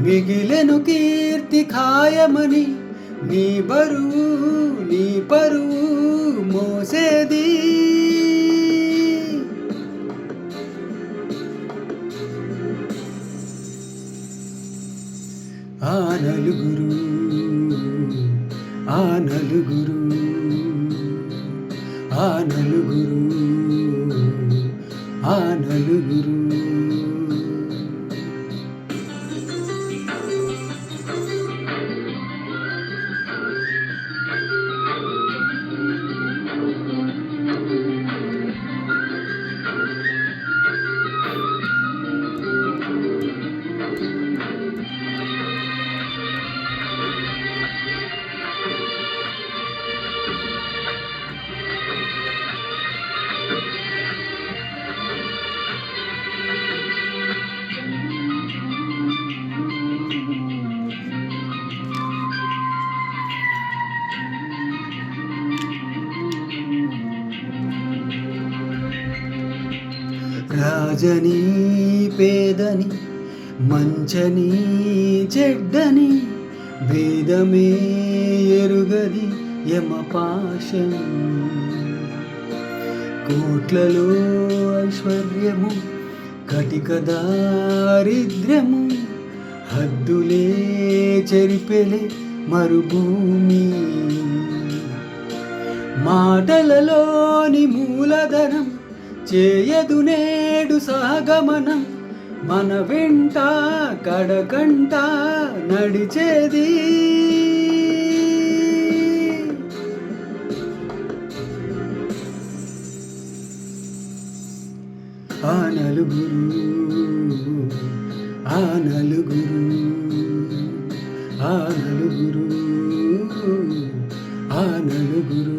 మిగిలెను కీర్తి ఖాయమని నీ బరువు నీ పరువు మోసేది. ఆ నలుగురు ఆ నలుగురు ఆ నలుగురు రాజని పేదని మంచని చెడ్డని భేదమే ఎరుగది యమపాశం. కోట్లలో ఐశ్వర్యము కటిక దారిద్ర్యము హద్దులే చెరిపెలే మరుభూమి. మాటలలోని మూలధనం చేయదు నేడు సహగమనం మన వెంట కడకంట నడిచేది. ఆ నలుగురు ఆ నలుగురు ఆ నలుగురు ఆ నలుగురు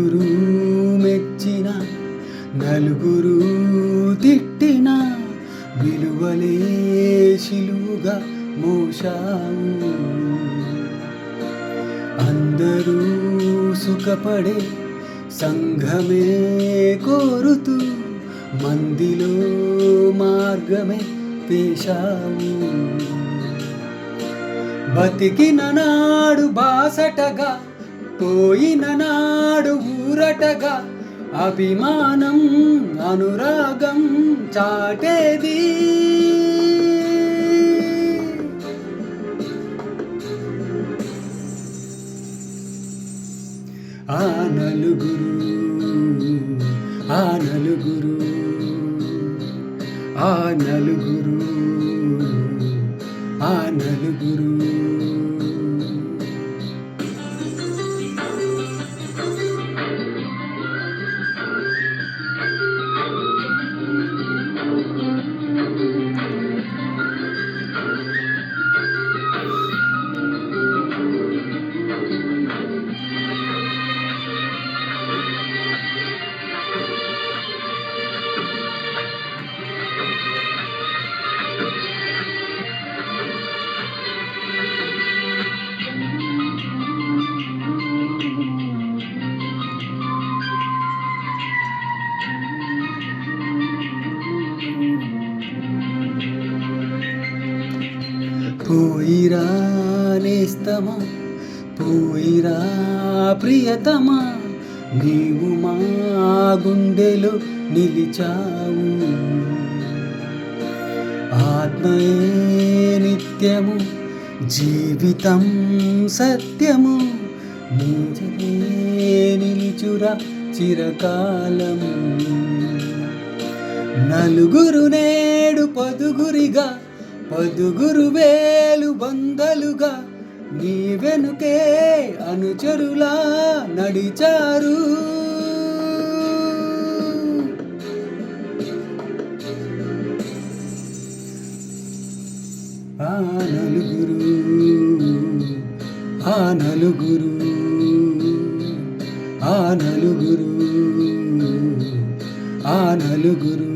నలుగురు మెచ్చిన నలుగురు తిట్టిన విలువలే శిలువుగా మోషావు అందరూ సుఖపడే సంఘమే కోరుతూ మందిలో మార్గమే పేశావు బతికిన నాడు బాసటగా పోయిన నాడు ఊరటగా అభిమానం అనురాగం చాటేది. ఆ నలుగురు ఆ నలుగురు ఆ నలుగురు ఆ నలుగురు. పోయిరా నేస్తమా? పోయిరా ప్రియతమా? నీవు మా గుండెలో నిలిచావు. ఆత్మయే నిత్యము జీవితం సత్యము. నీజనే నిలిచురా చిరకాలం నలుగురు నేడు పదుగురిగా పదుగురు వేలు వందలుగా నీ వెనుకే అనుచరులా నడిచారు. ఆ నలుగురు ఆ నలుగురు ఆ నలుగురు ఆ నలుగురు.